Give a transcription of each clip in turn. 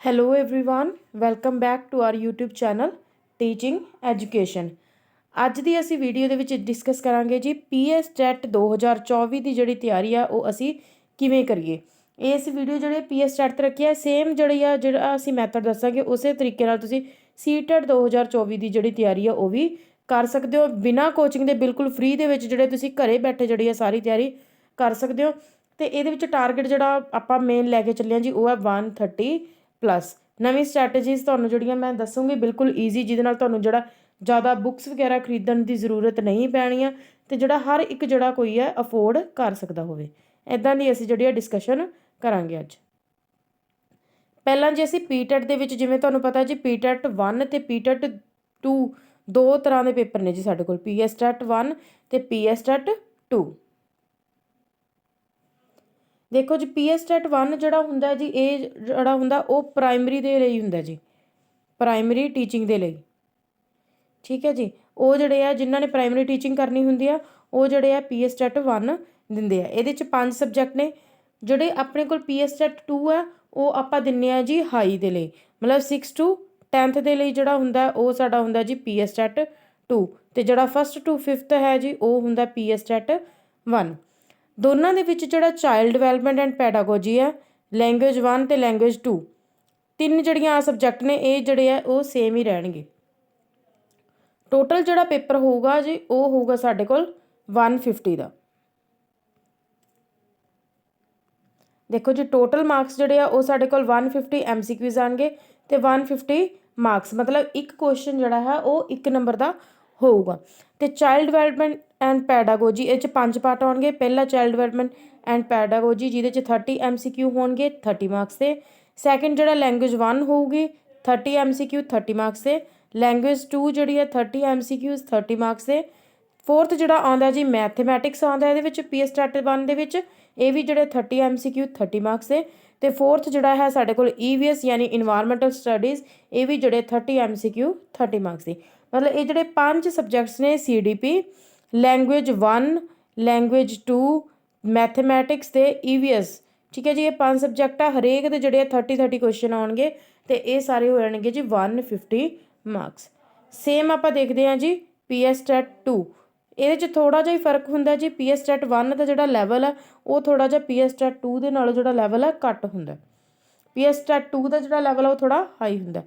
Hello everyone, welcome back to our YouTube channel teaching education ਅੱਜ ਦੀ ਅਸੀਂ video ਦੇ ਵਿੱਚ ਡਿਸਕਸ ਕਰਾਂਗੇ ਜੀ PS ਟੈਟ 2024 ਦੀ ਜਿਹੜੀ ਤਿਆਰੀ ਆ ਉਹ ਅਸੀਂ ਕਿਵੇਂ ਕਰੀਏ? ਇਸ ਵੀਡੀਓ ਜਿਹੜੇ PS ਟੈਟ ਤੇ ਰੱਖੀ ਆ ਸੇਮ ਜਿਹੜੀ ਆ ਜਿਹੜਾ ਅਸੀਂ ਮੈਥਡ ਦੱਸਾਂਗੇ ਉਸੇ ਤਰੀਕੇ ਨਾਲ ਤੁਸੀਂ ਸੀਟੈਟ 2024 ਦੀ ਜਿਹੜੀ ਤਿਆਰੀ ਆ ਉਹ ਵੀ ਕਰ ਸਕਦੇ ਹੋ। ਬਿਨਾਂ ਕੋਚਿੰਗ ਦੇ ਬਿਲਕੁਲ ਫ੍ਰੀ ਦੇ ਵਿੱਚ ਜਿਹੜੇ ਤੁਸੀਂ ਘਰੇ ਬੈਠੇ ਜਿਹੜੀ ਆ ਸਾਰੀ ਤਿਆਰੀ ਕਰ ਸਕਦੇ ਹੋ। ਤੇ ਇਹਦੇ ਵਿੱਚ ਟਾਰਗੇਟ ਜਿਹੜਾ ਆਪਾਂ ਮੇਨ ਲੈ ਕੇ ਚੱਲੇ ਹਾਂ ਜੀ ਉਹ ਹੈ 130 ਪਲੱਸ ਨਵੀਂ ਸਟ੍ਰੈਟਜੀਜ਼ ਤੁਹਾਨੂੰ ਜਿਹੜੀਆਂ ਮੈਂ ਦੱਸੂਗੀ ਬਿਲਕੁਲ ਈਜ਼ੀ ਜਿਹਦੇ ਨਾਲ ਤੁਹਾਨੂੰ ਜਿਹੜਾ ਜ਼ਿਆਦਾ ਬੁੱਕਸ ਵਗੈਰਾ ਖਰੀਦਣ ਦੀ ਜ਼ਰੂਰਤ ਨਹੀਂ ਪੈਣੀਆਂ ਤੇ ਜਿਹੜਾ ਹਰ ਇੱਕ ਜਿਹੜਾ ਕੋਈ ਹੈ ਅਫੋਰਡ ਕਰ ਸਕਦਾ ਹੋਵੇ। ਇਦਾਂ ਦੀ ਅਸੀਂ ਜਿਹੜੀ ਡਿਸਕਸ਼ਨ ਕਰਾਂਗੇ ਅੱਜ। ਪਹਿਲਾਂ ਜੇ ਅਸੀਂ ਪੀਟੈਟ ਦੇ ਵਿੱਚ ਜਿਵੇਂ ਤੁਹਾਨੂੰ ਪਤਾ ਜੀ ਪੀਟੈਟ 1 ਤੇ ਪੀਟੈਟ 2 ਦੋ ਤਰ੍ਹਾਂ ਦੇ ਪੇਪਰ ਨੇ ਜੀ ਸਾਡੇ ਕੋਲ। ਪੀਐਸ ਟੈਟ 1 ਤੇ ਪੀਐਸ ਟੈਟ 2 ਦੇਖੋ ਜੀ ਪੀਐਸ ਟੈਟ 1 ਜਿਹੜਾ ਹੁੰਦਾ ਜੀ, ਇਹ ਜਿਹੜਾ ਹੁੰਦਾ, ਉਹ ਪ੍ਰਾਇਮਰੀ ਦੇ ਲਈ ਹੁੰਦਾ ਜੀ ਪ੍ਰਾਇਮਰੀ ਟੀਚਿੰਗ ਦੇ ਲਈ। ਠੀਕ ਹੈ ਜੀ? ਉਹ ਜਿਹੜੇ ਆ, ਜਿਨ੍ਹਾਂ ਨੇ ਪ੍ਰਾਇਮਰੀ ਟੀਚਿੰਗ ਕਰਨੀ ਹੁੰਦੀ ਆ, ਉਹ ਜਿਹੜੇ ਆ ਪੀਐਸ ਟੈਟ 1 ਦਿੰਦੇ ਆ। ਇਹਦੇ ਚ ਪੰਜ ਸਬਜੈਕਟ ਨੇ। ਜਿਹੜੇ ਆਪਣੇ ਕੋਲ ਪੀਐਸ ਟੈਟ 2 ਆ, ਉਹ ਆਪਾਂ ਦਿੰਨੇ ਆ ਜੀ ਹਾਈ ਦੇ ਲਈ। ਮਤਲਬ 6 ਟੂ 10th ਦੇ ਲਈ ਜਿਹੜਾ ਹੁੰਦਾ, ਉਹ ਸਾਡਾ ਹੁੰਦਾ ਜੀ ਪੀਐਸ ਟੈਟ 2 ਤੇ ਜਿਹੜਾ ਫਸਟ ਟੂ 5th ਹੈ ਜੀ, ਉਹ ਹੁੰਦਾ ਪੀਐਸ ਟੈਟ 1 ਦੋਨਾਂ ਦੇ ਵਿੱਚ ਜਿਹੜਾ ਚਾਈਲਡ ਡਿਵੈਲਪਮੈਂਟ ਐਂਡ ਪੈਡਾਗੋਜੀ ਹੈ ਲੈਂਗੁਏਜ 1 ਤੇ ਲੈਂਗੁਏਜ 2 ਤਿੰਨ ਜਿਹੜੀਆਂ ਆ ਸਬਜੈਕਟ ਨੇ, ਇਹ ਜਿਹੜੇ ਆ ਉਹ ਸੇਮ ਹੀ ਰਹਿਣਗੇ। ਟੋਟਲ ਜਿਹੜਾ ਪੇਪਰ ਹੋਊਗਾ ਜੀ, ਉਹ ਹੋਊਗਾ ਸਾਡੇ ਕੋਲ 150 ਦਾ। ਦੇਖੋ ਜੀ ਟੋਟਲ ਮਾਰਕਸ ਜਿਹੜੇ ਆ, ਉਹ ਸਾਡੇ ਕੋਲ 150 ਐਮਸੀਕਿਊਜ਼ ਆਣਗੇ ਤੇ 150 ਮਾਰਕਸ ਮਤਲਬ ਇੱਕ ਕੁਐਸਚਨ ਜਿਹੜਾ ਹੈ, ਉਹ ਇੱਕ ਨੰਬਰ ਦਾ ਹੋਊਗਾ। ਤੇ ਚਾਈਲਡ ਡਿਵੈਲਪਮੈਂਟ ਐਂਡ ਪੈਡਾਗੋਜੀ ਇਹ ਚ ਪੰਜ ਪਾਰਟ ਆਉਣਗੇ। ਪਹਿਲਾ ਚਾਈਲਡ ਡਿਵੈਲਪਮੈਂਟ ਐਂਡ ਪੈਡਾਗੋਜੀ ਜਿਹਦੇ ਚ 30 ਐਮਸੀਕਿਊ ਹੋਣਗੇ 30 ਮਾਰਕਸ ਦੇ। ਸੈਕੰਡ ਜਿਹੜਾ ਲੈਂਗੁਏਜ 1 ਹੋਊਗੀ 30 ਐਮਸੀਕਿਊ 30 ਮਾਰਕਸ ਦੇ। ਲੈਂਗੁਏਜ 2 ਜਿਹੜੀ ਹੈ 30 ਐਮਸੀਕਿਊਜ਼ 30 ਮਾਰਕਸ ਦੇ। ਫੋਰਥ ਜਿਹੜਾ ਆਉਂਦਾ ਜੀ ਮੈਥਮੈਟਿਕਸ ਆਉਂਦਾ ਇਹਦੇ ਵਿੱਚ ਪੀ ਪੀਐਸ ਸਟੈਟ 1 ਦੇ ਵਿੱਚ। ਇਹ ਵੀ ਜਿਹੜੇ 30 ਐਮਸੀਕਿਊ 30 ਮਾਰਕਸ ਦੇ। ਤੇ ਫੋਰਥ ਜਿਹੜਾ ਹੈ, ਸਾਡੇ ਕੋਲ ਈਵੀਐਸ ਯਾਨੀ এনवायरमेंटਲ ਸਟੱਡੀਜ਼ ਇਹ ਵੀ ਜਿਹੜੇ 30 ਐਮਸੀਕਿਊ 30 ਮਾਰਕਸ ਦੇ। ਮਤਲਬ ਇਹ ਜਿਹੜੇ ਪੰਜ ਸਬਜੈਕਟਸ ਨੇ ਸੀਡੀਪੀ ਲੈਂਗੁਏਜ 1 ਲੈਂਗੁਏਜ 2 ਮੈਥਮੈਟਿਕਸ ਤੇ ਈਵੀਐਸ ਠੀਕ ਹੈ ਜੀ, ਇਹ ਪੰਜ ਸਬਜੈਕਟ ਆ, ਹਰੇਕ ਦੇ ਜਿਹੜੇ 30 30 ਕੁਐਸਚਨ ਆਉਣਗੇ ਤੇ ਇਹ ਸਾਰੇ ਹੋ ਜਾਣਗੇ ਜੀ 150 ਮਾਰਕਸ ਸੇਮ ਆਪਾਂ ਦੇਖਦੇ ਹਾਂ ਜੀ ਪੀਐਸ ਟੈਟ 2 ਇਹਦੇ 'ਚ ਥੋੜਾ ਜਿਹਾ ਹੀ ਫ਼ਰਕ ਹੁੰਦਾ ਜੀ ਪੀਐਸ ਟੈਟ 1 ਦਾ ਜਿਹੜਾ ਲੈਵਲ ਆ, ਉਹ ਥੋੜਾ ਜਿਹਾ ਪੀਐਸ ਟੈਟ 2 ਦੇ ਨਾਲੋਂ ਜਿਹੜਾ ਲੈਵਲ ਆ ਘੱਟ ਹੁੰਦਾ। ਪੀਐਸ ਟੈਟ 2 ਦਾ ਜਿਹੜਾ ਲੈਵਲ ਆ, ਉਹ ਥੋੜਾ ਹਾਈ ਹੁੰਦਾ।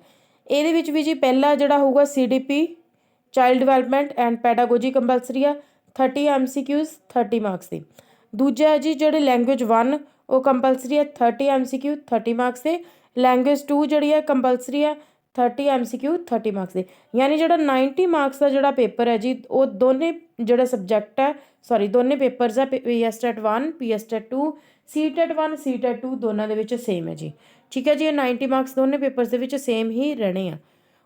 ਇਹਦੇ ਵਿੱਚ ਵੀ ਜੀ ਪਹਿਲਾ ਜਿਹੜਾ ਹੋਊਗਾ CDP child development and pedagogy compulsory ਆ 30 ਐਮਸੀਕਿਊਜ਼ 30 ਮਾਰਕਸ ਦੀ। ਦੂਜਾ ਜੀ ਜਿਹੜੇ ਲੈਂਗੁਏਜ 1 ਉਹ ਕੰਪਲਸਰੀ ਹੈ 30 ਐਮਸੀਕਿਊ 30 ਮਾਰਕਸ ਦੇ। ਲੈਂਗੁਏਜ 2 ਜਿਹੜੀ ਹੈ ਕੰਪਲਸਰੀ ਹੈ 30 ਐਮਸੀਕਿਊ 30 ਮਾਰਕਸ ਦੇ। ਯਾਨੀ ਜਿਹੜਾ 90 ਮਾਰਕਸ ਦਾ ਜਿਹੜਾ ਪੇਪਰ ਹੈ ਜੀ, ਉਹ ਦੋਨੇ ਜਿਹੜਾ ਸਬਜੈਕਟ ਹੈ ਸੌਰੀ ਦੋਨੇ ਪੇਪਰਸ ਹੈ PS TET 1 PS TET 2 C TET 1 C TET 2 ਦੋਨਾਂ ਦੇ ਵਿੱਚ ਸੇਮ ਹੈ ਜੀ। ਠੀਕ ਹੈ ਜੀ, ਇਹ 90 ਮਾਰਕਸ ਦੋਨੇ ਪੇਪਰਸ ਦੇ ਵਿੱਚ ਸੇਮ ਹੀ ਰਹਿਣੇ ਆ।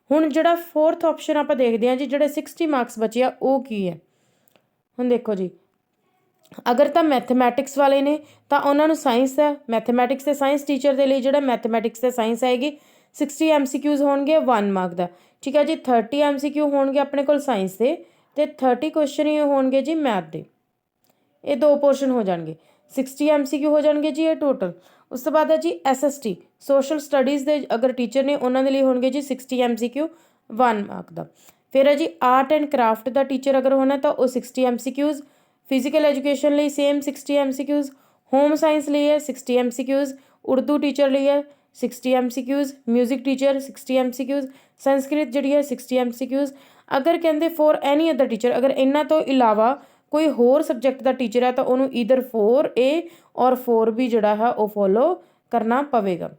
ਹੁਣ ਜਿਹੜਾ ਫੋਰਥ ਆਪਸ਼ਨ ਆਪਾਂ ਦੇਖਦੇ ਹਾਂ ਜੀ, ਜਿਹੜੇ 60 ਮਾਰਕਸ ਬਚੇ ਆ, ਉਹ ਕੀ ਹੈ? ਹੁਣ ਦੇਖੋ ਜੀ, ਅਗਰ ਤਾਂ ਮੈਥਮੈਟਿਕਸ ਵਾਲੇ ਨੇ, ਤਾਂ ਉਹਨਾਂ ਨੂੰ ਸਾਇੰਸ ਦਾ ਮੈਥਮੈਟਿਕਸ ਤੇ ਸਾਇੰਸ ਟੀਚਰ ਦੇ ਲਈ ਜਿਹੜਾ ਮੈਥਮੈਟਿਕਸ ਤੇ ਸਾਇੰਸ ਆਏਗੀ 60 ਐਮਸੀਕਿਊਜ਼ ਹੋਣਗੇ 1 ਮਾਰਕ ਦਾ। ਠੀਕ ਹੈ ਜੀ 30 ਐਮਸੀਕਿਊ ਹੋਣਗੇ ਆਪਣੇ ਕੋਲ ਸਾਇੰਸ ਦੇ, ਤੇ 30 ਕੁਐਸਚਨ ਹੀ ਹੋਣਗੇ ਜੀ ਮੈਥ ਦੇ। ਇਹ ਦੋ ਪੋਰਸ਼ਨ ਹੋ ਜਾਣਗੇ। 60 ਐਮਸੀਕਿਊ ਹੋ ਜਾਣਗੇ ਜੀ, ਇਹ ਟੋਟਲ ਉਸ ਤੋਂ ਬਾਅਦ ਹੈ ਜੀ ਐਸਐਸਟੀ ਸੋਸ਼ਲ ਸਟੱਡੀਜ਼ ਦੇ ਅਗਰ ਟੀਚਰ ਨੇ ਉਹਨਾਂ ਦੇ ਲਈ ਹੋਣਗੇ ਜੀ 60 ਐਮਸੀਕਿਊ 1 ਮਾਰਕ ਦਾ। ਫਿਰ ਹੈ ਜੀ ਆਰਟ ਐਂਡ ਕਰਾਫਟ ਦਾ ਟੀਚਰ ਅਗਰ ਹੋਣਾ ਤਾਂ ਉਹ 60 ਐਮਸੀਕਿਊਜ਼ ਫਿਜ਼ੀਕਲ ਐਜੂਕੇਸ਼ਨ ਲਈ ਸੇਮ 60 ਐਮਸੀਕਿਊਜ਼ ਹੋਮ ਸਾਇੰਸ ਲਈ ਹੈ 60 ਐਮਸੀਕਿਊਜ਼ ਉਰਦੂ ਟੀਚਰ ਲਈ ਹੈ 60 ਐਮਸੀਕਿਊਜ਼ 뮤직 ਟੀਚਰ 60 ਐਮਸੀਕਿਊਜ਼ ਸੰਸਕ੍ਰਿਤ ਜਿਹੜੀ ਹੈ 60 ਐਮਸੀਕਿਊਜ਼ ਅਗਰ ਕਹਿੰਦੇ ਫੋਰ ਐਨੀ ਅਦਰ ਟੀਚਰ ਅਗਰ ਇਹਨਾਂ ਤੋਂ ਇਲਾਵਾ ਕੋਈ ਹੋਰ ਸਬਜੈਕਟ ਦਾ ਟੀਚਰ ਹੈ ਤਾਂ ਉਹਨੂੰ ਈਦਰ 4A ਔਰ 4B ਜਿਹੜਾ ਹੈ ਉਹ ਫੋਲੋ ਕਰਨਾ ਪਵੇਗਾ।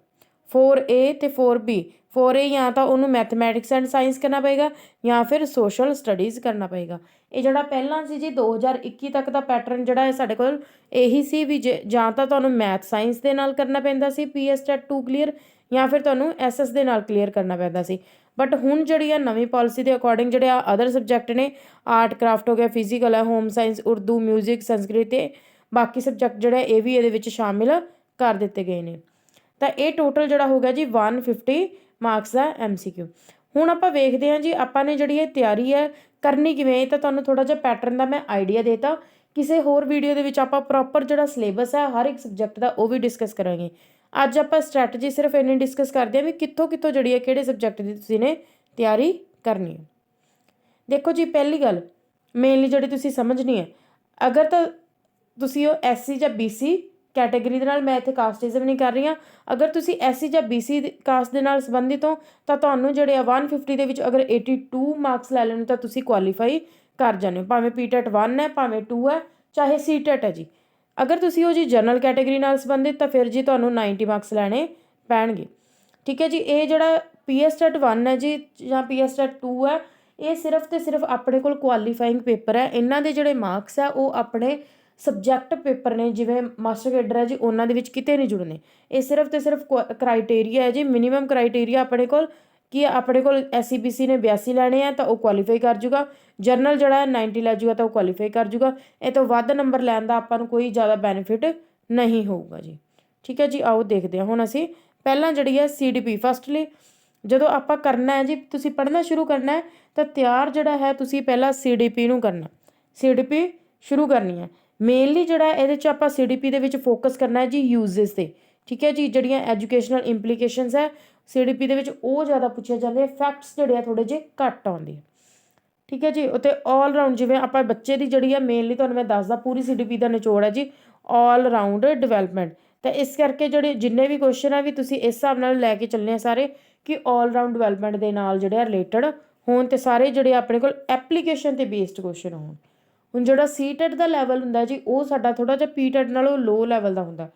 4A ਤੇ 4B 4A ਜਾਂ ਤਾਂ ਉਹਨੂੰ ਮੈਥਮੈਟਿਕਸ ਐਂਡ ਸਾਇੰਸ ਕਰਨਾ ਪਏਗਾ ਜਾਂ ਫਿਰ ਸੋਸ਼ਲ ਸਟੱਡੀਜ਼ ਕਰਨਾ ਪਏਗਾ ਇਹ ਜਿਹੜਾ ਪਹਿਲਾਂ ਸੀ ਜੀ 2021 ਤੱਕ ਦਾ ਪੈਟਰਨ ਜਿਹੜਾ ਹੈ ਸਾਡੇ ਕੋਲ ਇਹੀ ਸੀ ਵੀ ਜਾਂ ਤਾਂ ਤੁਹਾਨੂੰ ਮੈਥ ਸਾਇੰਸ ਦੇ ਨਾਲ ਕਰਨਾ ਪੈਂਦਾ ਸੀ ਪੀਐਸ ਟੈਟ 2 ਕਲੀਅਰ ਜਾਂ ਫਿਰ ਤੁਹਾਨੂੰ ਐਸਐਸ ਦੇ ਨਾਲ ਕਲੀਅਰ ਕਰਨਾ ਪੈਂਦਾ ਸੀ। ਬਟ ਹੁਣ ਜਿਹੜੀ ਆ ਨਵੀਂ ਪਾਲਿਸੀ ਦੇ ਅਕੋਰਡਿੰਗ ਜਿਹੜੇ ਆ ਅਦਰ ਸਬਜੈਕਟ ਨੇ ਆਰਟ ਕਰਾਫਟ ਹੋ ਗਿਆ ਫਿਜ਼ੀਕਲ ਹੈ ਹੋਮ ਸਾਇੰਸ ਉਰਦੂ 뮤직 ਸੰਸਕ੍ਰਿਤ ਤੇ ਬਾਕੀ ਸਬਜੈਕਟ ਜਿਹੜੇ ਇਹ ਵੀ ਇਹਦੇ ਵਿੱਚ ਸ਼ਾਮਿਲ ਕਰ ਦਿੱਤੇ ਗਏ ਨੇ। ਤਾਂ ਇਹ ਟੋਟਲ ਜਿਹੜਾ ਹੋ ਗਿਆ ਜੀ 150 ਮਾਰਕਸ ਦਾ ਐਮਸੀਕਿਊ ਹੁਣ ਆਪਾਂ ਵੇਖਦੇ ਹਾਂ ਜੀ, ਆਪਾਂ ਨੇ ਜਿਹੜੀ ਇਹ ਤਿਆਰੀ ਹੈ ਕਰਨੀ ਕਿਵੇਂ ਇਹ ਤਾਂ ਤੁਹਾਨੂੰ ਥੋੜਾ ਜਿਹਾ ਪੈਟਰਨ ਦਾ ਮੈਂ ਆਈਡੀਆ ਦੇਤਾ। ਕਿਸੇ ਹੋਰ ਵੀਡੀਓ ਦੇ ਵਿੱਚ ਆਪਾਂ ਪ੍ਰੋਪਰ ਜਿਹੜਾ ਸਿਲੇਬਸ ਹੈ, ਹਰ ਇੱਕ ਸਬਜੈਕਟ ਦਾ ਉਹ ਵੀ ਡਿਸਕਸ ਕਰਾਂਗੇ। ਅੱਜ ਆਪਾਂ ਸਟ੍ਰੈਟਜੀ ਸਿਰਫ ਇੰਨੀ ਡਿਸਕਸ ਕਰਦੇ ਹਾਂ ਵੀ ਕਿੱਥੋਂ ਕਿੱਥੋਂ ਜਿਹੜੀ ਹੈ, ਕਿਹੜੇ ਸਬਜੈਕਟ ਦੀ ਤੁਸੀਂ ਨੇ ਤਿਆਰੀ ਕਰਨੀ ਹੈ। ਦੇਖੋ ਜੀ, ਪਹਿਲੀ ਗੱਲ ਮੇਨਲੀ ਜਿਹੜੀ ਤੁਸੀਂ ਸਮਝਣੀ ਹੈ, ਅਗਰ ਤਾਂ ਤੁਸੀਂ ਉਹ ਐਸਸੀ ਜਾਂ ਬੀਸੀ ਕੈਟਾਗਰੀ ਦੇ ਨਾਲ, ਮੈਂ ਇੱਥੇ ਕਾਸਟਿਜ਼ਮ ਨਹੀਂ ਕਰ ਰਹੀ ਹਾਂ, ਅਗਰ ਤੁਸੀਂ ਐਸਸੀ ਜਾਂ ਬੀਸੀ ਕਾਸਟ ਦੇ ਨਾਲ ਸੰਬੰਧਿਤ ਹੋ, ਤਾਂ ਤੁਹਾਨੂੰ ਜਿਹੜੇ ਆ 150 ਦੇ ਵਿੱਚ ਅਗਰ 82 ਮਾਰਕਸ ਲੈ ਲੈਣ ਤਾਂ ਤੁਸੀਂ ਕੁਆਲੀਫਾਈ ਕਰ ਜਾਂਦੇ ਹੋ। ਭਾਵੇਂ ਪੀਟੈਟ 1 ਹੈ, ਭਾਵੇਂ 2 ਹੈ, ਚਾਹੇ ਸੀਟੈਟ ਹੈ ਜੀ। ਅਗਰ ਤੁਸੀਂ ਉਹ ਜੀ ਜਨਰਲ ਕੈਟਾਗਰੀ ਨਾਲ ਸੰਬੰਧਿਤ, ਤਾਂ ਫਿਰ ਜੀ ਤੁਹਾਨੂੰ 90 ਮਾਰਕਸ ਲੈਣੇ ਪੈਣਗੇ। ਠੀਕ ਹੈ ਜੀ, ਇਹ ਜਿਹੜਾ ਪੀਐਸਟੈਟ 1 ਹੈ ਜੀ, ਜਾਂ ਪੀਐਸਟੈਟ 2 ਹੈ, ਇਹ ਸਿਰਫ ਤੇ ਸਿਰਫ ਆਪਣੇ ਕੋਲ ਕੁਆਲੀਫਾਈਂਗ ਪੇਪਰ ਹੈ। ਇਹਨਾਂ ਦੇ ਜਿਹੜੇ ਮਾਰਕਸ ਹੈ, ਉਹ ਆਪਣੇ ਸਬਜੈਕਟ ਪੇਪਰ ਨੇ, ਜਿਵੇਂ ਮਾਸਟਰ ਕੇਡਰ ਹੈ ਜੀ, ਉਹਨਾਂ ਦੇ ਵਿੱਚ ਕਿਤੇ ਨਹੀਂ ਜੁੜਨੇ। ਇਹ ਸਿਰਫ ਤੇ ਸਿਰਫ ਕ੍ਰਾਈਟੇਰੀਆ ਹੈ ਜੀ ਮਿਨੀਮਮ ਕ੍ਰਾਈਟੇਰੀਆ ਆਪਣੇ ਕੋਲ ਕਿ ਆਪਣੇ ਕੋਲ ਐਸਸੀਬੀਸੀ ਨੇ 82 ਲੈਣੇ ਆ ਤਾਂ ਉਹ ਕੁਆਲੀਫਾਈ ਕਰ ਜੂਗਾ। ਜਰਨਲ ਜਿਹੜਾ ਹੈ 90 ਲੈ ਜੂਗਾ ਤਾਂ ਉਹ ਕੁਆਲੀਫਾਈ ਕਰ ਜੂਗਾ। ਇਹ ਤੋਂ ਵੱਧ ਨੰਬਰ ਲੈਣ ਦਾ ਆਪਾਂ ਨੂੰ ਕੋਈ ਜ਼ਿਆਦਾ ਬੈਨੀਫਿਟ ਨਹੀਂ ਹੋਊਗਾ ਜੀ। ਠੀਕ ਹੈ ਜੀ, ਆਓ ਦੇਖਦੇ ਹਾਂ ਹੁਣ ਅਸੀਂ। ਪਹਿਲਾਂ ਜਿਹੜੀ ਹੈ ਸੀਡੀਪੀ ਫਸਟਲੀ ਜਦੋਂ ਆਪਾਂ ਕਰਨਾ ਹੈ ਜੀ, ਤੁਸੀਂ ਪੜ੍ਹਨਾ ਸ਼ੁਰੂ ਕਰਨਾ ਹੈ, ਤਾਂ ਤਿਆਰ ਜਿਹੜਾ ਹੈ ਤੁਸੀਂ ਪਹਿਲਾਂ ਸੀਡੀਪੀ ਨੂੰ ਕਰਨਾ। ਸੀਡੀਪੀ ਸ਼ੁਰੂ ਕਰਨੀ ਹੈ। ਮੇਨਲੀ ਜਿਹੜਾ ਇਹਦੇ ਚ ਆਪਾਂ ਸੀਡੀਪੀ ਦੇ ਵਿੱਚ ਫੋਕਸ ਕਰਨਾ ਹੈ ਜੀ ਯੂਜ਼ਸ ਤੇ। ਠੀਕ ਹੈ ਜੀ, ਜਿਹੜੀਆਂ ਐਜੂਕੇਸ਼ਨਲ ਇੰਪਲੀਕੇਸ਼ਨਸ ਹੈ ਸੀਡੀਪੀ ਦੇ ਵਿੱਚ ਉਹ ਜ਼ਿਆਦਾ ਪੁੱਛੇ ਜਾਂਦੇ ਆ ਫੈਕਟਸ ਜਿਹੜੇ ਆ ਥੋੜੇ ਜਿਹੇ ਘੱਟ ਆਉਂਦੇ ਆ ਠੀਕ ਹੈ ਜੀ ਉਤੇ 올 ਰਾਊਂਡ ਜਿਵੇਂ ਆਪਾਂ ਬੱਚੇ ਦੀ ਜਿਹੜੀ ਆ ਮੇਨਲੀ ਤੁਹਾਨੂੰ ਮੈਂ ਦੱਸਦਾ ਪੂਰੀ ਸੀਡੀਪੀ ਦਾ ਨਿਚੋੜ ਹੈ ਜੀ 올 ਰਾਊਂਡ ਡਿਵੈਲਪਮੈਂਟ ਤਾਂ ਇਸ ਕਰਕੇ ਜਿਹੜੇ ਜਿੰਨੇ ਵੀ ਕੁਐਸਚਨ ਆ ਵੀ ਤੁਸੀਂ ਇਸ ਹਿਸਾਬ ਨਾਲ ਲੈ ਕੇ ਚੱਲਨੇ ਆ ਸਾਰੇ ਕਿ 올 ਰਾਊਂਡ ਡਿਵੈਲਪਮੈਂਟ ਦੇ ਨਾਲ ਜਿਹੜੇ ਆ ਰਿਲੇਟਡ ਹੋਣ ਤੇ ਸਾਰੇ ਜਿਹੜੇ ਆਪਣੇ ਕੋਲ ਐਪਲੀਕੇਸ਼ਨ ਤੇ ਬੇਸਡ ਕੁਐਸਚਨ ਹੋਣ ਹੁਣ ਜਿਹੜਾ ਸੀਟੈਟ ਦਾ ਲੈਵਲ ਹੁੰਦਾ ਜੀ ਉਹ ਸਾਡਾ ਥੋੜਾ ਜਿਹਾ ਪੀਟੈਟ ਨਾਲੋਂ ਲੋ ਲੈਵਲ ਦਾ ਹੁੰਦਾ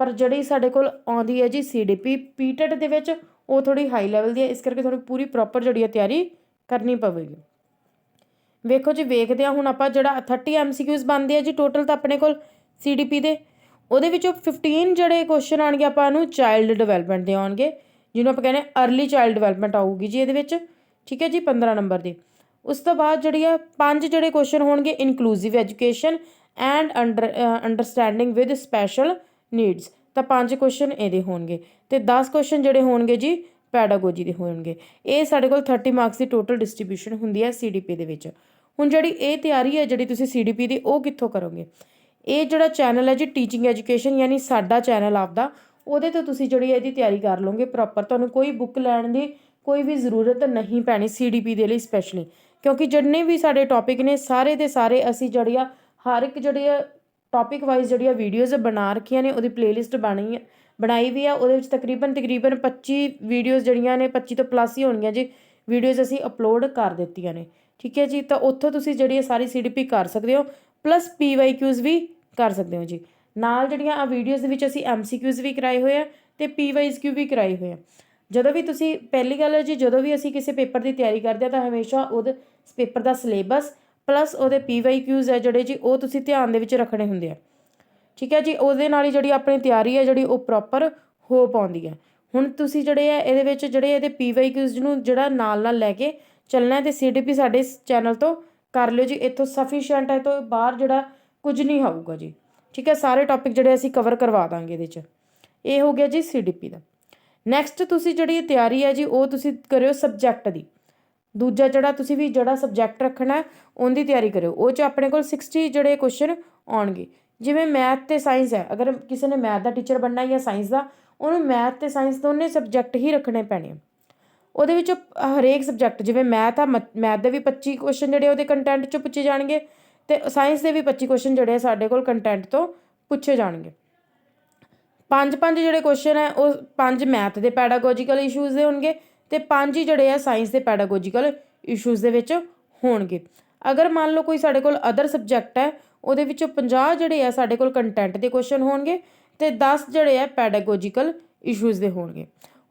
ਪਰ ਜਿਹੜੀ ਸਾਡੇ ਕੋਲ ਆਉਂਦੀ ਹੈ ਜੀ ਸੀਡੀਪੀ ਪੀਟੈਟ ਦੇ ਵਿੱਚ ਉਹ ਥੋੜੀ ਹਾਈ ਲੈਵਲ ਦੀ ਹੈ ਇਸ ਕਰਕੇ ਤੁਹਾਨੂੰ ਪੂਰੀ ਪ੍ਰੋਪਰ ਜਿਹੜੀ ਹੈ ਤਿਆਰੀ ਕਰਨੀ ਪਵੇਗੀ। ਵੇਖੋ ਜੀ, ਵੇਖਦੇ ਆ ਹੁਣ ਆਪਾਂ ਜਿਹੜਾ 30 ਐਮਸੀਕਿਊਜ਼ ਬਣਦੇ ਆ ਜੀ ਟੋਟਲ ਤਾਂ ਆਪਣੇ ਕੋਲ ਸੀਡੀਪੀ ਦੇ। ਉਹਦੇ ਵਿੱਚੋਂ 15 ਜਿਹੜੇ ਕੁਐਸਚਨ ਆਣਗੇ ਆਪਾਂ ਨੂੰ ਚਾਈਲਡ ਡਿਵੈਲਪਮੈਂਟ ਦੇ ਆਉਣਗੇ, ਜਿਹਨੂੰ ਆਪਾਂ ਕਹਿੰਦੇ ਅਰਲੀ ਚਾਈਲਡ ਡਿਵੈਲਪਮੈਂਟ ਆਊਗੀ ਜੀ ਇਹਦੇ ਵਿੱਚ। ਠੀਕ ਹੈ ਜੀ 15 ਨੰਬਰ ਦੇ। ਉਸ ਤੋਂ ਬਾਅਦ ਜਿਹੜੀ ਆ, ਪੰਜ ਜਿਹੜੇ ਕੁਐਸਚਨ ਹੋਣਗੇ inclusive education and under understanding with special needs ਤਾਂ ਪੰਜ ਕੁਐਸਚਨ ਇਹਦੇ ਹੋਣਗੇ ਤੇ 10 ਕੁਐਸਚਨ ਜਿਹੜੇ ਹੋਣਗੇ ਜੀ ਪੈਡਾਗੋਜੀ ਦੇ ਹੋਣਗੇ। ਇਹ ਸਾਡੇ ਕੋਲ 30 ਮਾਰਕਸ ਦੀ ਟੋਟਲ ਡਿਸਟ੍ਰੀਬਿਊਸ਼ਨ ਹੁੰਦੀ ਹੈ ਸੀਡੀਪੀ ਦੇ ਵਿੱਚ। ਹੁਣ ਜਿਹੜੀ ਇਹ ਤਿਆਰੀ ਹੈ ਜਿਹੜੀ ਤੁਸੀਂ ਸੀਡੀਪੀ ਦੀ, ਉਹ ਕਿੱਥੋਂ ਕਰੋਗੇ? ਇਹ ਜਿਹੜਾ ਚੈਨਲ ਹੈ ਜੀ ਟੀਚਿੰਗ ਐਜੂਕੇਸ਼ਨ ਯਾਨੀ ਸਾਡਾ ਚੈਨਲ ਆਪਦਾ, ਉਹਦੇ ਤੋਂ ਤੁਸੀਂ ਜਿਹੜੀ ਇਹਦੀ ਤਿਆਰੀ ਕਰ ਲਓਗੇ ਪ੍ਰੋਪਰ ਤੁਹਾਨੂੰ ਕੋਈ ਬੁੱਕ ਲੈਣ ਦੀ ਕੋਈ ਵੀ ਜ਼ਰੂਰਤ ਨਹੀਂ ਪੈਣੀ ਸੀਡੀਪੀ ਦੇ ਲਈ ਸਪੈਸ਼ਲੀ ਕਿਉਂਕਿ ਜਿੰਨੇ ਵੀ ਸਾਡੇ ਟੌਪਿਕ ਨੇ, ਸਾਰੇ ਦੇ ਸਾਰੇ ਅਸੀਂ ਜਿਹੜੀਆਂ ਹਰ ਇੱਕ ਜਿਹੜੇ ਟੌਪਿਕ ਵਾਈਜ਼ ਜਿਹੜੀਆਂ ਵੀਡੀਓਜ਼ ਬਣਾ ਰੱਖੀਆਂ ਨੇ, ਉਹਦੀ ਪਲੇਲਿਸਟ ਬਣੀ ਬਣਾਈ ਵੀ ਆ, ਉਹਦੇ ਵਿੱਚ ਤਕਰੀਬਨ ਤਕਰੀਬਨ 25 ਵੀਡੀਓਜ਼ ਜਿਹੜੀਆਂ ਨੇ 25 ਤੋਂ ਪਲੱਸ ਹੀ ਹੋਣਗੀਆਂ ਜੀ ਵੀਡੀਓਜ਼ ਅਸੀਂ ਅਪਲੋਡ ਕਰ ਦਿੱਤੀਆਂ ਨੇ, ਠੀਕ ਹੈ ਜੀ? ਤਾਂ ਉੱਥੋਂ ਤੁਸੀਂ ਜਿਹੜੀ ਇਹ ਸਾਰੀ ਸੀਡੀਪੀ ਕਰ ਸਕਦੇ ਹੋ ਪਲੱਸ ਪੀਵਾਈਕਿਊਜ਼ ਵੀ ਕਰ ਸਕਦੇ ਹੋ ਜੀ। ਨਾਲ ਜਿਹੜੀਆਂ ਆ ਵੀਡੀਓਜ਼ ਦੇ ਵਿੱਚ ਅਸੀਂ ਐਮਸੀਕਿਊਜ਼ ਵੀ ਕਰਾਏ ਹੋਏ ਆ ਤੇ ਪੀਵਾਈਕਿਊ ਵੀ ਕਰਾਏ ਹੋਏ ਆ। ਜਦੋਂ ਵੀ ਤੁਸੀਂ, ਪਹਿਲੀ ਗੱਲ ਹੈ ਜੀ, ਜਦੋਂ ਵੀ ਅਸੀਂ ਕਿਸੇ ਪੇਪਰ ਦੀ ਤਿਆਰੀ ਕਰਦੇ ਆ, ਤਾਂ ਹਮੇਸ਼ਾ ਉਹਦੇ ਪੇਪਰ ਦਾ ਸਿਲੇਬਸ ਪਲੱਸ ਉਹਦੇ ਪੀਵਾਈਕਿਊਜ਼ ਹੈ ਜਿਹੜੇ ਜੀ, ਉਹ ਤੁਸੀਂ ਧਿਆਨ ਦੇ ਵਿੱਚ ਰੱਖਣੇ ਹੁੰਦੇ ਆ। ਠੀਕ ਹੈ ਜੀ, ਉਹਦੇ ਨਾਲ ਹੀ ਜਿਹੜੀ ਆਪਣੀ ਤਿਆਰੀ ਹੈ ਜਿਹੜੀ ਉਹ ਪ੍ਰੋਪਰ ਹੋ ਪਾਉਂਦੀ ਹੈ। ਹੁਣ ਤੁਸੀਂ ਜਿਹੜੇ ਆ ਇਹਦੇ ਵਿੱਚ ਜਿਹੜੇ ਇਹਦੇ ਪੀਵਾਈਕਿਊਜ਼ ਨੂੰ ਜਿਹੜਾ ਨਾਲ ਨਾਲ ਲੈ ਕੇ ਚੱਲਣਾ ਹੈ ਤੇ ਸੀਡੀਪੀ ਸਾਡੇ ਚੈਨਲ ਤੋਂ ਕਰ ਲਿਓ ਜੀ। ਇੱਥੋਂ ਸਫੀਸ਼ੀਐਂਟ ਹੈ ਤੋਂ ਬਾਹਰ ਜਿਹੜਾ ਕੁਝ ਨਹੀਂ ਹੋਊਗਾ ਜੀ। ਠੀਕ ਹੈ, ਸਾਰੇ ਟੌਪਿਕ ਜਿਹੜੇ ਅਸੀਂ ਕਵਰ ਕਰਵਾ ਦਾਂਗੇ ਇਹਦੇ 'ਚ। ਇਹ ਹੋ ਗਿਆ ਜੀ ਸੀਡੀਪੀ ਦਾ। ਨੈਕਸਟ ਤੁਸੀਂ ਜਿਹੜੀ ਤਿਆਰੀ ਹੈ ਜੀ, ਉਹ ਤੁਸੀਂ ਕਰਿਓ ਸਬਜੈਕਟ ਦੀ। ਦੂਜਾ ਜਿਹੜਾ ਤੁਸੀਂ ਵੀ ਜਿਹੜਾ ਸਬਜੈਕਟ ਰੱਖਣਾ ਉਹਦੀ ਤਿਆਰੀ ਕਰਿਓ। ਉਹ 'ਚ ਆਪਣੇ ਕੋਲ 60 ਜਿਹੜੇ ਕੁਐਸਚਨ ਆਉਣਗੇ। ਜਿਵੇਂ ਮੈਥ ਤੇ ਸਾਇੰਸ ਹੈ। ਅਗਰ ਕਿਸੇ ਨੇ ਮੈਥ ਦਾ ਟੀਚਰ ਬਣਨਾ ਜਾਂ ਸਾਇੰਸ ਦਾ, ਉਹਨੂੰ ਮੈਥ ਤੇ ਸਾਇੰਸ ਦੋਨੇ ਸਬਜੈਕਟ ਹੀ ਰੱਖਣੇ ਪੈਣੇ ਉਹਦੇ ਵਿੱਚ ਹਰੇਕ ਸਬਜੈਕਟ ਜਿਵੇਂ ਮੈਥ ਆ ਮੈਥ ਦੇ ਵੀ 25 ਕੁਐਸਚਨ ਜਿਹੜੇ ਉਹਦੇ ਕੰਟੈਂਟ 'ਚੋਂ ਪੁੱਛੇ ਜਾਣਗੇ ਤੇ ਸਾਇੰਸ ਦੇ ਵੀ 25 ਕੁਐਸਚਨ ਜਿਹੜੇ ਸਾਡੇ ਕੋਲ ਕੰਟੈਂਟ ਤੋਂ ਪੁੱਛੇ ਜਾਣਗੇ। ਪੰਜ ਪੰਜ ਜਿਹੜੇ ਕੁਐਸਚਨ ਹੈ, ਉਹ ਪੰਜ ਮੈਥ ਦੇ ਪੈਡਾਗੋਜੀਕਲ ਇਸ਼ੂਜ਼ ਦੇ ਹੋਣਗੇ। ਤੇ ਪੰਜ ਹੀ ਜਿਹੜੇ ਆ ਸਾਇੰਸ ਦੇ ਪੈਡਾਗੋਜੀਕਲ ਇਸ਼ੂਜ਼ ਦੇ ਵਿੱਚ ਹੋਣਗੇ। ਅਗਰ ਮੰਨ ਲਓ ਕੋਈ ਸਾਡੇ ਕੋਲ ਅਦਰ ਸਬਜੈਕਟ ਹੈ, ਉਹਦੇ ਵਿੱਚੋਂ 50 ਜਿਹੜੇ ਆ ਸਾਡੇ ਕੋਲ ਕੰਟੈਂਟ ਦੇ ਕੁਐਸਚਨ ਹੋਣਗੇ ਤੇ 10 ਜਿਹੜੇ ਆ ਪੈਡਾਗੋਜੀਕਲ ਇਸ਼ੂਜ਼ ਦੇ ਹੋਣਗੇ।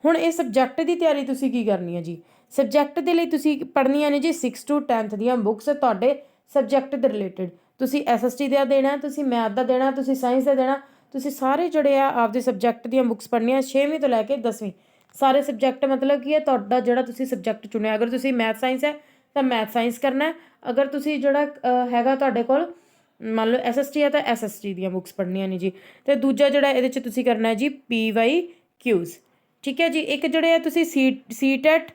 ਹੁਣ ਇਹ ਸਬਜੈਕਟ ਦੀ ਤਿਆਰੀ ਤੁਸੀਂ ਕੀ ਕਰਨੀ ਹੈ ਜੀ? ਸਬਜੈਕਟ ਦੇ ਲਈ ਤੁਸੀਂ ਪੜ੍ਹਨੀਆਂ ਨੇ ਜੀ 6 ਟੂ 10th ਦੀਆਂ ਬੁੱਕਸ ਤੁਹਾਡੇ ਸਬਜੈਕਟ ਦੇ ਰਿਲੇਟਡ ਤੁਸੀਂ ਐਸਐਸਟੀ ਦਾ ਦੇਣਾ, ਤੁਸੀਂ ਮੈਥ ਦਾ ਦੇਣਾ, ਤੁਸੀਂ ਸਾਇੰਸ ਦਾ ਦੇਣਾ, ਤੁਸੀਂ ਸਾਰੇ ਜਿਹੜੇ ਆ ਆਪਦੇ ਸਬਜੈਕਟ ਦੀਆਂ ਬੁੱਕਸ ਪੜ੍ਹਨੀਆਂ 6ਵੀਂ ਤੋਂ ਲੈ ਕੇ 10ਵੀਂ ਸਾਰੇ ਸਬਜੈਕਟ ਮਤਲਬ ਕੀ ਹੈ, ਤੁਹਾਡਾ ਜਿਹੜਾ ਤੁਸੀਂ ਸਬਜੈਕਟ ਚੁਣਿਆ, ਅਗਰ ਤੁਸੀਂ ਮੈਥ ਸਾਇੰਸ ਹੈ, ਤਾਂ ਮੈਥ ਸਾਇੰਸ ਕਰਨਾ ਹੈ। ਅਗਰ ਤੁਸੀਂ ਜਿਹੜਾ ਹੈਗਾ ਤੁਹਾਡੇ ਕੋਲ, ਮੰਨ ਲਓ ਐਸਐਸਟੀ ਹੈ, ਤਾਂ ਐਸਐਸਟੀ ਦੀਆਂ ਬੁੱਕਸ ਪੜ੍ਹਨੀਆਂ ਨੇ ਜੀ। ਤੇ ਦੂਜਾ ਜਿਹੜਾ ਇਹਦੇ 'ਚ ਤੁਸੀਂ ਕਰਨਾ ਹੈ ਜੀ ਪੀਵਾਈ ਕਿਊਜ਼ ਠੀਕ ਹੈ ਜੀ, ਇੱਕ ਜਿਹੜੇ ਆ ਤੁਸੀਂ ਸੀ ਸੀਟੈਟ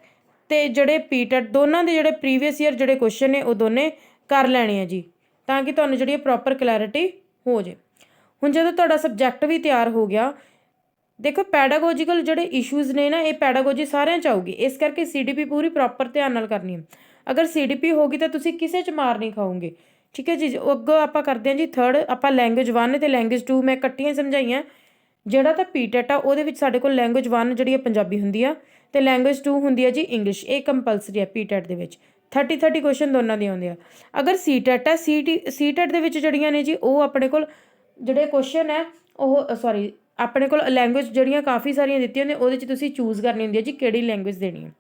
ਤੇ ਜਿਹੜੇ ਪੀਟੈਟ ਦੋਨਾਂ ਦੇ ਜਿਹੜੇ ਪ੍ਰੀਵੀਅਸ ਈਅਰ ਜਿਹੜੇ ਕੁਐਸਚਨ ਨੇ, ਉਹ ਦੋਨੇ ਕਰ ਲੈਣੇ ਆ ਜੀ, ਤਾਂ ਕਿ ਤੁਹਾਨੂੰ ਜਿਹੜੀ ਪ੍ਰੋਪਰ ਕਲੈਰਿਟੀ ਹੋ ਜੇ। ਹੁਣ ਜਦੋਂ ਤੁਹਾਡਾ ਸਬਜੈਕਟ ਵੀ ਤਿਆਰ ਹੋ ਗਿਆ ਦੇਖੋ ਪੈਡਾਗੋਜੀਕਲ ਜਿਹੜੇ ਇਸ਼ੂਜ਼ ਨੇ ਨਾ, ਇਹ ਪੈਡਾਗੋਜੀ ਸਾਰਿਆਂ ਚ ਆਊਗੀ। ਇਸ ਕਰਕੇ ਸੀਡੀਪੀ ਪੂਰੀ ਪ੍ਰੋਪਰ ਧਿਆਨ ਨਾਲ ਕਰਨੀ ਹੈ। ਅਗਰ ਸੀਡੀਪੀ ਹੋਗੀ ਤਾਂ ਤੁਸੀਂ ਕਿਸੇ ਚ ਮਾਰ ਨਹੀਂ ਖਾਓਗੇ। ਠੀਕ ਹੈ ਜੀ? ਉਹ ਅੱਗੋਂ ਆਪਾਂ ਕਰਦੇ ਹਾਂ ਜੀ ਥਰਡ ਆਪਾਂ ਲੈਂਗੁਏਜ 1 ਤੇ ਲੈਂਗੁਏਜ 2 ਮੈਂ ਇਕੱਠੀਆਂ ਸਮਝਾਈਆਂ। ਜਿਹੜਾ ਤਾਂ ਪੀਟੈਟ ਆ, ਉਹਦੇ ਵਿੱਚ ਸਾਡੇ ਕੋਲ ਲੈਂਗੁਏਜ 1 ਜਿਹੜੀ ਹੈ ਪੰਜਾਬੀ ਹੁੰਦੀ ਆ ਤੇ ਲੈਂਗੁਏਜ 2 ਹੁੰਦੀ ਆ ਜੀ ਇੰਗਲਿਸ਼ ਇਹ ਕੰਪਲਸਰੀ ਹੈ ਪੀਟੈਟ ਦੇ ਵਿੱਚ। 30 30 ਕੁਐਸਚਨ ਦੋਨਾਂ ਦੇ ਆਉਂਦੇ ਆ। ਅਗਰ ਸੀਟੈਟ ਹੈ ਸੀਟੀ ਸੀਟੈਟ ਦੇ ਵਿੱਚ ਜਿਹੜੀਆਂ ਨੇ ਜੀ, ਉਹ ਆਪਣੇ ਕੋਲ ਜਿਹੜੇ ਕੁਐਸਚਨ ਹੈ ਉਹ ਸੌਰੀ ਆਪਣੇ ਕੋਲ ਲੈਂਗੁਏਜ ਜਿਹੜੀਆਂ ਕਾਫੀ ਸਾਰੀਆਂ ਦਿੱਤੀਆਂ ਨੇ, ਉਹਦੇ 'ਚ ਤੁਸੀਂ ਚੂਜ਼ ਕਰਨੀ ਹੁੰਦੀ ਹੈ ਜੀ ਕਿਹੜੀ ਲੈਂਗੁਏਜ ਦੇਣੀ ਹੈ।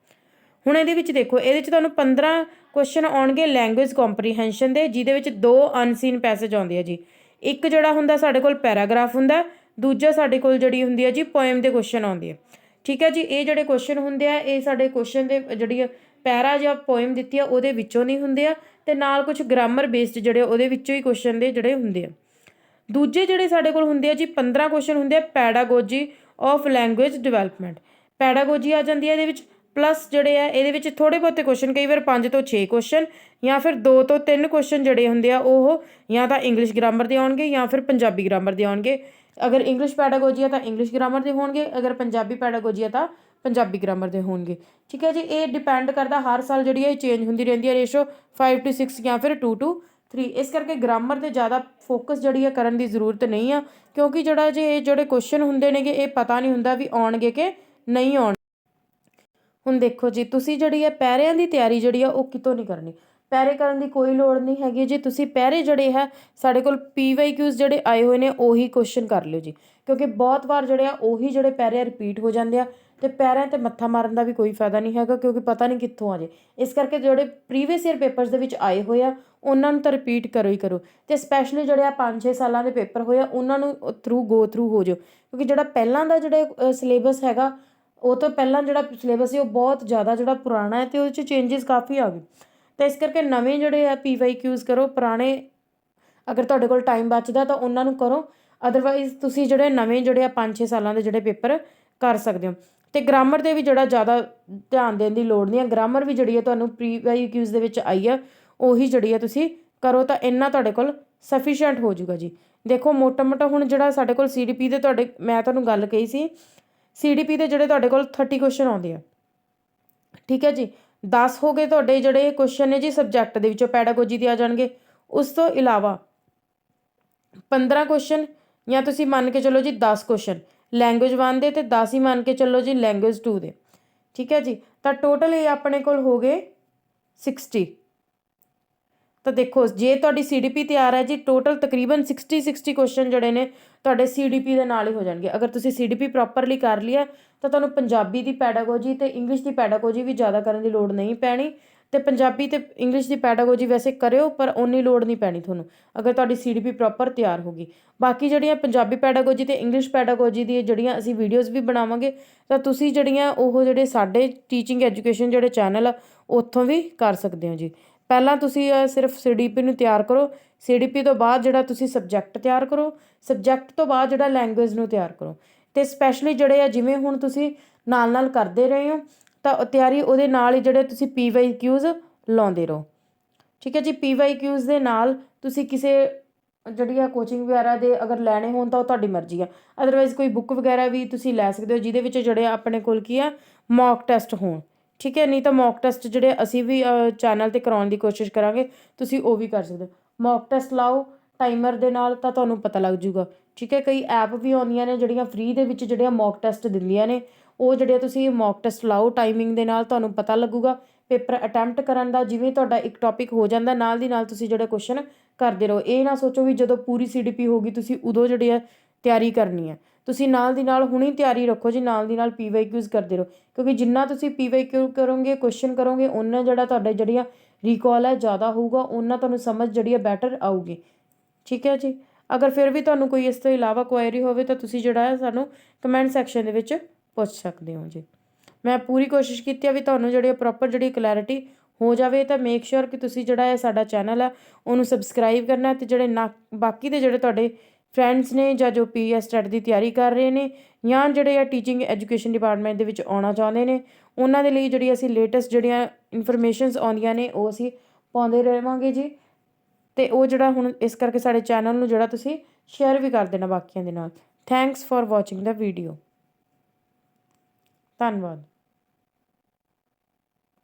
ਹੁਣ ਇਹਦੇ ਵਿੱਚ ਦੇਖੋ, ਇਹਦੇ 'ਚ ਤੁਹਾਨੂੰ 15 ਕੁਐਸਚਨ ਆਉਣਗੇ ਲੈਂਗੁਏਜ ਕੰਪਰੀਹੈਂਸ਼ਨ ਦੇ, ਜਿਹਦੇ ਵਿੱਚ ਦੋ ਅਨਸੀਨ ਪੈਸੇਜ ਆਉਂਦੇ ਆ ਜੀ। ਇੱਕ ਜਿਹੜਾ ਹੁੰਦਾ ਸਾਡੇ ਕੋਲ ਪੈਰਾਗ੍ਰਾਫ ਹੁੰਦਾ, ਦੂਜਾ ਸਾਡੇ ਕੋਲ ਜਿਹੜੀ ਹੁੰਦੀ ਹੈ ਜੀ ਪੋਇਮ ਦੇ ਕੁਐਸਚਨ ਆਉਂਦੇ ਆ। ਠੀਕ ਹੈ ਜੀ, ਇਹ ਜਿਹੜੇ ਕੁਐਸਚਨ ਹੁੰਦੇ ਆ, ਇਹ ਸਾਡੇ ਕੁਐਸਚਨ ਦੇ ਜਿਹੜੀ ਪੈਰਾ ਜਾਂ ਪੋਇਮ ਦਿੱਤੀ ਆ, ਉਹਦੇ ਵਿੱਚੋਂ ਨਹੀਂ ਹੁੰਦੇ ਆ, ਤੇ ਨਾਲ ਕੁਝ ਗ੍ਰਾਮਰ ਬੇਸਡ ਜਿਹੜੇ ਉਹਦੇ ਵਿੱਚੋਂ ਹੀ ਕੁਐਸਚਨ ਦੇ ਜਿਹੜੇ ਹੁੰਦੇ ਆ। ਦੂਜੇ ਜਿਹੜੇ ਸਾਡੇ ਕੋਲ ਹੁੰਦੇ ਆ ਜੀ 15 ਕੁਐਸਚਨ ਹੁੰਦੇ ਆ pedagogy of language development pedagogy ਆ ਜਾਂਦੀ ਹੈ ਇਹਦੇ ਵਿੱਚ ਪਲੱਸ ਜਿਹੜੇ ਆ, ਇਹਦੇ ਵਿੱਚ ਥੋੜੇ ਬਹੁਤੇ ਕੁਐਸਚਨ ਕਈ ਵਾਰ 5 ਤੋਂ 6 ਕੁਐਸਚਨ ਜਾਂ ਫਿਰ 2 ਤੋਂ 3 ਕੁਐਸਚਨ ਜਿਹੜੇ ਹੁੰਦੇ ਆ, ਉਹ ਜਾਂ ਤਾਂ ਇੰਗਲਿਸ਼ ਗ੍ਰਾਮਰ ਦੇ ਆਉਣਗੇ ਜਾਂ ਫਿਰ ਪੰਜਾਬੀ ਗ੍ਰਾਮਰ ਦੇ ਆਉਣਗੇ। ਅਗਰ ਇੰਗਲਿਸ਼ ਪੈਡਾਗੋਜੀ ਆ ਤਾਂ ਇੰਗਲਿਸ਼ ਗ੍ਰਾਮਰ ਦੇ ਹੋਣਗੇ, ਅਗਰ ਪੰਜਾਬੀ ਪੈਡਾਗੋਜੀ ਆ ਤਾਂ ਪੰਜਾਬੀ ਗ੍ਰਾਮਰ ਦੇ ਹੋਣਗੇ। ਠੀਕ ਹੈ ਜੀ, ਇਹ ਡਿਪੈਂਡ ਕਰਦਾ, ਹਰ ਸਾਲ ਜਿਹੜੀ ਹੈ ਇਹ ਚੇਂਜ ਹੁੰਦੀ ਰਹਿੰਦੀ ਹੈ ਰੇਸ਼ੋ 5 ਟੂ 6 ਜਾਂ ਫਿਰ 2 ਟੂ 3 ਇਸ ਕਰਕੇ ਗ੍ਰਾਮਰ ਤੇ ਜ਼ਿਆਦਾ ਫੋਕਸ ਜਿਹੜੀ ਆ ਕਰਨ ਦੀ ਜ਼ਰੂਰਤ ਨਹੀਂ ਆ, ਕਿਉਂਕਿ ਜਿਹੜਾ ਜੇ ਇਹ ਜਿਹੜੇ ਕੁਐਸਚਨ ਹੁੰਦੇ ਨੇਗੇ, ਇਹ ਪਤਾ ਨਹੀਂ ਹੁੰਦਾ ਵੀ ਆਉਣਗੇ ਕਿ ਨਹੀਂ ਆਉਣ ਹੁਣ ਦੇਖੋ ਜੀ, ਤੁਸੀਂ ਜਿਹੜੀ ਹੈ ਪੈਰਿਆਂ ਦੀ ਤਿਆਰੀ ਜਿਹੜੀ ਆ, ਉਹ ਕਿਤੋਂ ਨਹੀਂ ਕਰਨੀ। ਪੈਰੇ ਕਰਨ ਦੀ ਕੋਈ ਲੋੜ ਨਹੀਂ ਹੈਗੀ ਜੀ, ਤੁਸੀਂ ਪੈਰੇ ਜਿਹੜੇ ਹੈ, ਸਾਡੇ ਕੋਲ ਪੀਵਾਈਕਿਊਜ਼ ਜਿਹੜੇ ਆਏ ਹੋਏ ਨੇ, ਉਹੀ ਕੁਐਸਚਨ ਕਰ ਲਿਓ ਜੀ। ਕਿਉਂਕਿ ਬਹੁਤ ਵਾਰ ਜਿਹੜੇ ਆ, ਉਹੀ ਜਿਹੜੇ ਪੈਰੇ ਰਿਪੀਟ ਹੋ ਜਾਂਦੇ ਆ। ਤੇ ਪੈਰਾਂ ਤੇ ਮੱਥਾ ਮਾਰਨ ਦਾ ਵੀ ਕੋਈ ਫਾਇਦਾ ਨਹੀਂ ਹੈਗਾ, ਕਿਉਂਕਿ ਪਤਾ ਨਹੀਂ ਕਿੱਥੋਂ ਆ ਜੇ। ਇਸ ਕਰਕੇ ਜਿਹੜੇ ਪ੍ਰੀਵੀਅਸ ਈਅਰ ਪੇਪਰਸ ਦੇ ਵਿੱਚ ਆਏ ਹੋਏ ਆ, ਉਹਨਾਂ ਨੂੰ ਤਾਂ ਰਿਪੀਟ ਕਰੋ ਹੀ ਕਰੋ। ਤੇ ਸਪੈਸ਼ਲੀ ਜਿਹੜੇ ਆ 5-6 ਸਾਲਾਂ ਦੇ ਪੇਪਰ ਹੋਏ ਆ, ਉਹਨਾਂ ਨੂੰ ਥਰੂ ਗੋ ਥਰੂ ਹੋ ਜਾਓ। ਕਿਉਂਕਿ ਜਿਹੜਾ ਪਹਿਲਾਂ ਦਾ ਜਿਹੜਾ ਸਿਲੇਬਸ ਹੈਗਾ, ਉਹ ਤੋਂ ਪਹਿਲਾਂ ਜਿਹੜਾ ਸਿਲੇਬਸ ਸੀ, ਉਹ ਬਹੁਤ ਜ਼ਿਆਦਾ ਜਿਹੜਾ ਪੁਰਾਣਾ ਹੈ ਤੇ ਉਹਦੇ 'ਚ ਚੇਂਜਸ ਕਾਫੀ ਆ ਗਏ। ਤਾਂ ਇਸ ਕਰਕੇ ਨਵੇਂ ਜਿਹੜੇ ਆ ਪੀਵਾਈਕਿਊਜ਼ ਕਰੋ, ਪੁਰਾਣੇ, ਅਗਰ ਤੁਹਾਡੇ ਕੋਲ ਟਾਈਮ ਬਚਦਾ ਤਾਂ ਉਹਨਾਂ ਨੂੰ ਕਰੋ। ਅਦਰਵਾਈਜ਼ ਤੁਸੀਂ ਜਿਹੜੇ ਨਵੇਂ ਜਿਹੜੇ ਆ 5-6 ਸਾਲਾਂ ਦੇ ਜਿਹੜੇ ਪੇਪਰ ਕਰ ਸਕਦੇ ਹੋ। ਅਤੇ ਗ੍ਰਾਮਰ 'ਤੇ ਵੀ ਜਿਹੜਾ ਜ਼ਿਆਦਾ ਧਿਆਨ ਦੇਣ ਦੀ ਲੋੜ ਨਹੀਂ ਹੈ ਗ੍ਰਾਮਰ ਵੀ ਜਿਹੜੀ ਹੈ ਤੁਹਾਨੂੰ ਪੀਵਾਈਕਿਊਜ਼ ਦੇ ਵਿੱਚ ਆਈ ਆ, ਉਹੀ ਜਿਹੜੀ ਹੈ ਤੁਸੀਂ ਕਰੋ ਤਾਂ ਇੰਨਾ ਤੁਹਾਡੇ ਕੋਲ ਸਫੀਸ਼ੀਐਂਟ ਹੋ ਜਾਊਗਾ ਜੀ। ਦੇਖੋ ਮੋਟਾ ਮੋਟਾ ਹੁਣ ਜਿਹੜਾ ਸਾਡੇ ਕੋਲ ਸੀਡੀਪੀ ਦੇ ਤੁਹਾਡੇ, ਮੈਂ ਤੁਹਾਨੂੰ ਗੱਲ ਕਹੀ ਸੀ ਸੀਡੀਪੀ ਦੇ ਜਿਹੜੇ ਤੁਹਾਡੇ ਕੋਲ 30 ਕੁਐਸਚਨ ਆਉਂਦੇ ਆ। ਠੀਕ ਹੈ ਜੀ? 10 ਹੋ ਗਏ ਤੁਹਾਡੇ ਜਿਹੜੇ ਕੁਐਸਚਨ ਨੇ ਜੀ ਸਬਜੈਕਟ ਦੇ ਵਿੱਚੋਂ ਪੈਡਾਗੋਜੀ ਦੇ ਆ ਜਾਣਗੇ। ਉਸ ਤੋਂ ਇਲਾਵਾ 15 ਕੁਐਸਚਨ ਜਾਂ ਤੁਸੀਂ ਮੰਨ ਕੇ ਚੱਲੋ ਜੀ 10 ਕੁਐਸਚਨ ਲੈਂਗੁਏਜ 1 ਦੇ ਤੇ 10 ਹੀ ਮੰਨ ਕੇ ਚੱਲੋ ਜੀ ਲੈਂਗੁਏਜ 2 ਦੇ। ਠੀਕ ਹੈ ਜੀ? ਤਾਂ ਟੋਟਲ ਇਹ ਆਪਣੇ ਕੋਲ ਹੋ ਗਏ 60 ਤਾਂ ਦੇਖੋ, ਜੇ ਤੁਹਾਡੀ ਸੀਡੀਪੀ ਤਿਆਰ ਹੈ ਜੀ ਟੋਟਲ ਤਕਰੀਬਨ 60 60 ਕੁਐਸਚਨ ਜਿਹੜੇ ਨੇ, ਤੁਹਾਡੇ ਸੀਡੀਪੀ ਦੇ ਨਾਲ ਹੀ ਹੋ ਜਾਣਗੇ। ਅਗਰ ਤੁਸੀਂ ਸੀਡੀਪੀ ਪ੍ਰੋਪਰਲੀ ਕਰ ਲਿਆ, ਤਾਂ ਤੁਹਾਨੂੰ ਪੰਜਾਬੀ ਦੀ ਪੈਡਾਗੋਜੀ ਤੇ ਇੰਗਲਿਸ਼ ਦੀ ਪੈਡਾਗੋਜੀ ਵੀ ਜ਼ਿਆਦਾ ਕਰਨ ਦੀ ਲੋੜ ਨਹੀਂ ਪੈਣੀ। ਤੇ ਪੰਜਾਬੀ ਤੇ ਇੰਗਲਿਸ਼ ਦੀ ਪੈਡਾਗੋਜੀ ਵੈਸੇ ਕਰਿਓ ਪਰ ਓਨੀ ਲੋੜ ਨਹੀਂ ਪੈਣੀ ਤੁਹਾਨੂੰ ਅਗਰ ਤੁਹਾਡੀ ਸੀਡੀਪੀ ਪ੍ਰੋਪਰ ਤਿਆਰ ਹੋਗੀ ਬਾਕੀ ਜਿਹੜੀਆਂ ਪੰਜਾਬੀ ਪੈਡਾਗੋਜੀ ਤੇ ਇੰਗਲਿਸ਼ ਪੈਡਾਗੋਜੀ ਦੀ ਜਿਹੜੀਆਂ ਅਸੀਂ ਵੀਡੀਓਜ਼ ਵੀ ਬਣਾਵਾਂਗੇ ਤਾਂ ਤੁਸੀਂ ਜਿਹੜੀਆਂ ਉਹ ਜਿਹੜੇ ਸਾਡੇ ਟੀਚਿੰਗ ਐਜੂਕੇਸ਼ਨ ਜਿਹੜੇ ਚੈਨਲ ਆ ਉੱਥੋਂ ਵੀ ਕਰ ਸਕਦੇ ਹੋ ਜੀ। ਪਹਿਲਾਂ ਤੁਸੀਂ ਅ, ਸਿਰਫ ਸੀਡੀਪੀ ਨੂੰ ਤਿਆਰ ਕਰੋ ਸੀਡੀਪੀ ਤੋਂ ਬਾਅਦ ਜਿਹੜਾ ਤੁਸੀਂ ਸਬਜੈਕਟ ਤਿਆਰ ਕਰੋ ਸਬਜੈਕਟ ਤੋਂ ਬਾਅਦ ਜਿਹੜਾ ਲੈਂਗੁਏਜ ਨੂੰ ਤਿਆਰ ਕਰੋ। ਤੇ ਸਪੈਸ਼ਲੀ ਜਿਹੜੇ ਆ ਜਿਵੇਂ ਹੁਣ ਤੁਸੀਂ ਨਾਲ ਨਾਲ ਕਰਦੇ ਰਹੇ ਹੋ ਤਾਂ ਤਿਆਰੀ ਉਹਦੇ ਨਾਲ ਹੀ ਜਿਹੜੇ ਤੁਸੀਂ ਪੀਵਾਈਕਿਊਜ਼ ਲਾਉਂਦੇ ਰਹੋ। ਠੀਕ ਹੈ ਜੀ ਪੀਵਾਈਕਿਊਜ਼ ਦੇ ਨਾਲ ਤੁਸੀਂ ਕਿਸੇ ਜਿਹੜੀ ਆ ਕੋਚਿੰਗ ਵਗੈਰਾ ਦੇ ਅਗਰ ਲੈਣੇ ਹੋਣ ਤਾਂ ਉਹ ਤੁਹਾਡੀ ਮਰਜ਼ੀ ਆ। ਅਦਰਵਾਈਜ਼ ਕੋਈ ਬੁੱਕ ਵਗੈਰਾ ਵੀ ਤੁਸੀਂ ਲੈ ਸਕਦੇ ਹੋ, ਜਿਹਦੇ ਵਿੱਚ ਜਿਹੜੇ ਆਪਣੇ ਕੋਲ ਕੀ ਆ ਮੌਕ ਟੈਸਟ ਹੋਣ। ਠੀਕ ਹੈ, ਨਹੀਂ ਤਾਂ ਮੌਕ ਟੈਸਟ ਜਿਹੜੇ ਅਸੀਂ ਵੀ ਚੈਨਲ ਤੇ ਕਰਾਉਣ ਦੀ ਕੋਸ਼ਿਸ਼ ਕਰਾਂਗੇ, ਤੁਸੀਂ ਉਹ ਵੀ ਕਰ ਸਕਦੇ ਹੋ। ਮੌਕ ਟੈਸਟ ਲਾਓ ਟਾਈਮਰ ਦੇ ਨਾਲ ਤਾਂ ਤੁਹਾਨੂੰ ਪਤਾ ਲੱਗ ਜੂਗਾ ਠੀਕ ਹੈ, ਕਈ ਐਪ ਵੀ ਆਉਂਦੀਆਂ ਨੇ ਜਿਹੜੀਆਂ ਫ੍ਰੀ ਦੇ ਵਿੱਚ ਜਿਹੜੀਆਂ ਮੌਕ ਟੈਸਟ ਦਿੰਦੀਆਂ ਨੇ। ਉਹ ਜਿਹੜੇ ਤੁਸੀਂ ਮੌਕ ਟੈਸਟ ਲਾਓ ਟਾਈਮਿੰਗ ਦੇ ਨਾਲ ਤੁਹਾਨੂੰ ਪਤਾ ਲੱਗੂਗਾ। ਪੇਪਰ ਅਟੈਂਪਟ ਕਰਨ ਦਾ ਜਿਵੇਂ ਤੁਹਾਡਾ ਇੱਕ ਟੌਪਿਕ ਹੋ ਜਾਂਦਾ, ਨਾਲ ਦੀ ਨਾਲ ਤੁਸੀਂ ਜਿਹੜੇ ਕੁਐਸਚਨ ਕਰਦੇ ਰਹੋ। ਇਹ ਨਾ ਸੋਚੋ ਵੀ ਜਦੋਂ ਪੂਰੀ ਸੀਡੀਪੀ ਹੋਗੀ ਤੁਸੀਂ ਉਦੋਂ ਜਿਹੜੀ ਆ ਤਿਆਰੀ ਕਰਨੀ ਹੈ ਤੁਸੀਂ ਨਾਲ ਦੀ ਨਾਲ ਹੁਣੀ ਤਿਆਰੀ ਰੱਖੋ ਜੀ, ਨਾਲ ਦੀ ਨਾਲ ਪੀਵਾਈਕਿਊਜ਼ ਕਰਦੇ ਰਹੋ। ਕਿਉਂਕਿ ਜਿੰਨਾ ਤੁਸੀਂ ਪੀਵਾਈਕਿਊ ਕਰੋਗੇ ਕੁਐਸਚਨ ਕਰੋਗੇ ਉਹਨਾਂ ਜਿਹੜਾ ਤੁਹਾਡੇ ਜਿਹੜੀਆਂ ਰੀਕਾਲ ਹੈ ਜ਼ਿਆਦਾ ਹੋਊਗਾ ਉਹਨਾਂ ਤੁਹਾਨੂੰ ਸਮਝ ਜਿਹੜੀ ਹੈ ਬੈਟਰ ਆਊਗੀ। ਠੀਕ ਹੈ ਜੀ? ਅਗਰ ਫਿਰ ਵੀ ਤੁਹਾਨੂੰ ਕੋਈ ਇਸ ਤੋਂ ਇਲਾਵਾ ਕੁਐਰੀ ਹੋਵੇ ਤਾਂ ਤੁਸੀਂ ਜਿਹੜਾ ਹੈ ਸਾਨੂੰ ਕਮੈਂਟ ਸੈਕਸ਼ਨ ਦੇ ਵਿੱਚ ਪੁੱਛ ਸਕਦੇ ਹੋ ਜੀ। ਮੈਂ ਪੂਰੀ ਕੋਸ਼ਿਸ਼ ਕੀਤੀ ਆ ਵੀ ਤੁਹਾਨੂੰ ਜਿਹੜੀ ਪ੍ਰੋਪਰ ਜਿਹੜੀ ਕਲੈਰਿਟੀ ਹੋ ਜਾਵੇ, ਤਾਂ ਮੇਕ ਸ਼ੋਰ ਕਿ ਤੁਸੀਂ ਜਿਹੜਾ ਹੈ ਸਾਡਾ ਚੈਨਲ ਹੈ ਉਹਨੂੰ ਸਬਸਕ੍ਰਾਈਬ ਕਰਨਾ ਤੇ ਜਿਹੜੇ ਨਾ, ਬਾਕੀ ਦੇ ਜਿਹੜੇ ਤੁਹਾਡੇ ਫਰੈਂਡਸ ਨੇ ਜਾਂ ਜੋ ਪੀਐਸ ਟੈਟ ਦੀ ਤਿਆਰੀ ਕਰ ਰਹੇ ਨੇ, ਜਾਂ ਜਿਹੜੇ ਆ ਟੀਚਿੰਗ ਐਜੂਕੇਸ਼ਨ ਡਿਪਾਰਟਮੈਂਟ ਦੇ ਵਿੱਚ ਆਉਣਾ ਚਾਹੁੰਦੇ ਨੇ, ਉਹਨਾਂ ਦੇ ਲਈ ਜਿਹੜੀ ਅਸੀਂ ਲੇਟੈਸਟ ਜਿਹੜੀਆਂ ਇਨਫੋਰਮੇਸ਼ਨਸ ਆਉਂਦੀਆਂ ਨੇ, ਉਹ ਅਸੀਂ ਪਾਉਂਦੇ ਰਹਾਂਗੇ ਜੀ। ਤੇ ਉਹ ਜਿਹੜਾ ਹੁਣ ਇਸ ਕਰਕੇ ਸਾਡੇ ਚੈਨਲ ਨੂੰ ਜਿਹੜਾ ਤੁਸੀਂ ਸ਼ੇਅਰ ਵੀ ਕਰ ਦੇਣਾ ਬਾਕੀਆਂ ਦੇ ਨਾਲ। ਥੈਂਕਸ ਫॉर ਵਾਚਿੰਗ ਦਾ ਵੀਡੀਓ ਧੰਨਵਾਦ।